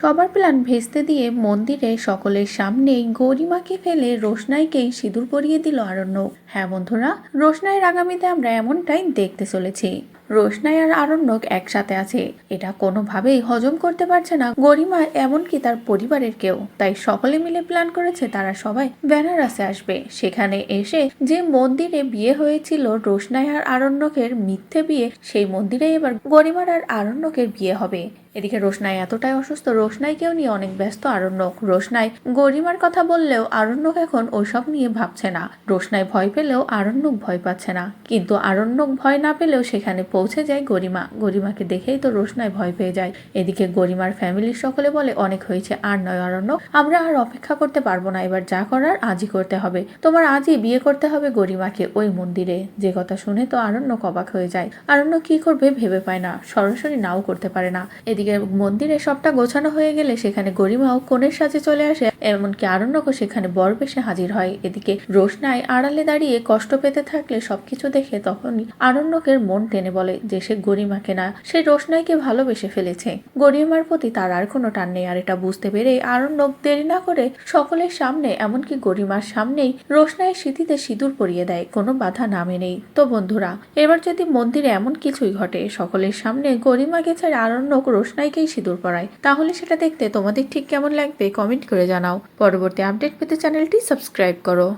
সবার প্ল্যান ভেস্তে দিয়ে মন্দিরে সকলের সামনেই গরিমাকে ফেলে রোশনাইকেই সিঁদুর পরিয়ে দিল আরণ্য হ্যাঁ বন্ধুরা, রোশনাইয়ের আগামীতে আমরা এমনটাই দেখতে চলেছি। রোশনাই আর আরণ্যক একসাথে আছে। এটা কোনোভাবেই হজম করতে পারছে না। গরিমা এমনকি তার পরিবারের কেউ। তাই সকলে মিলে প্ল্যান করেছে তারা সবাই বেনারসে আসবে। সেখানে এসে যে মন্দিরে বিয়ে হয়েছিল রোশনাই আর আরণ্যকের মিথ্যে বিয়ে, সেই মন্দিরে এবার গরিমার আর আরণ্যকের বিয়ে হবে। এদিকে রোশনাই এতটাই অসুস্থ, রোশনাইকেও নিয়ে অনেক ব্যস্ত আরণ্যক। রোশনাই গরিমার কথা বললেও আরণ্যক এখন ওসব নিয়ে ভাবছে না। রোশনাই ভয় পেলেও আরণ্যক ভয় পাচ্ছে না। কিন্তু আরণ্যক ভয় না পেলেও সেখানে পৌঁছে যায় গরিমা। গরিমাকে দেখেই তো রোশনায় ভয় পেয়ে যায়। এদিকে গরিমার ফ্যামিলির সকলে বলে, অনেক হয়েছে, আর নয় আরণ্যক আমরা আর অপেক্ষা করতে পারব না। এবার যা করার, আজই করতে হবে। তোমার আজই বিয়ে করতে হবে গরিমাকে ওই মন্দিরে। যে কথা শুনে তো আরণ্যক কবাক হয়ে যায়। আরণ্য কি করবে ভেবে পায় না। সরাসরি নাও করতে পারে না। এদিকে মন্দিরে সবটা গোছানো হয়ে গেলে সেখানে গরিমাও কোণের সাজে চলে আসে। এমনকি আরণ্যকও সেখানে বর বেশে হাজির হয়। এদিকে রোশনায় আড়ালে দাঁড়িয়ে কষ্ট পেতে থাকলে সবকিছু দেখে তখনই আরণ্যকের মন টেনে বলে যে সে গরিমাকে না, সে রোশনাইকে ভালোবেসে ফেলেছে। গরিমার প্রতি তার আর কোনো টান নেই, আর এটা বুঝতে পেরে আরণ্যক দেরি না করে সকলের সামনে, এমনকি গরিমার সামনেই রোশনাইয়ের স্মৃতিতে সিঁদুর পরিয়ে দেয়, কোনো বাধা নামে নেই। তো বন্ধুরা, এবার যদি মন্দিরে এমন কিছুই ঘটে, সকলের সামনে গরিমাকে ছেড়ে আরণ্যক রোশনাইকেই সিঁদুর পরায়, তাহলে সেটা দেখতে তোমাদের ঠিক কেমন লাগবে কমেন্ট করে জানাও। পরবর্তী আপডেট পেতে চ্যানেলটি সাবস্ক্রাইব করো।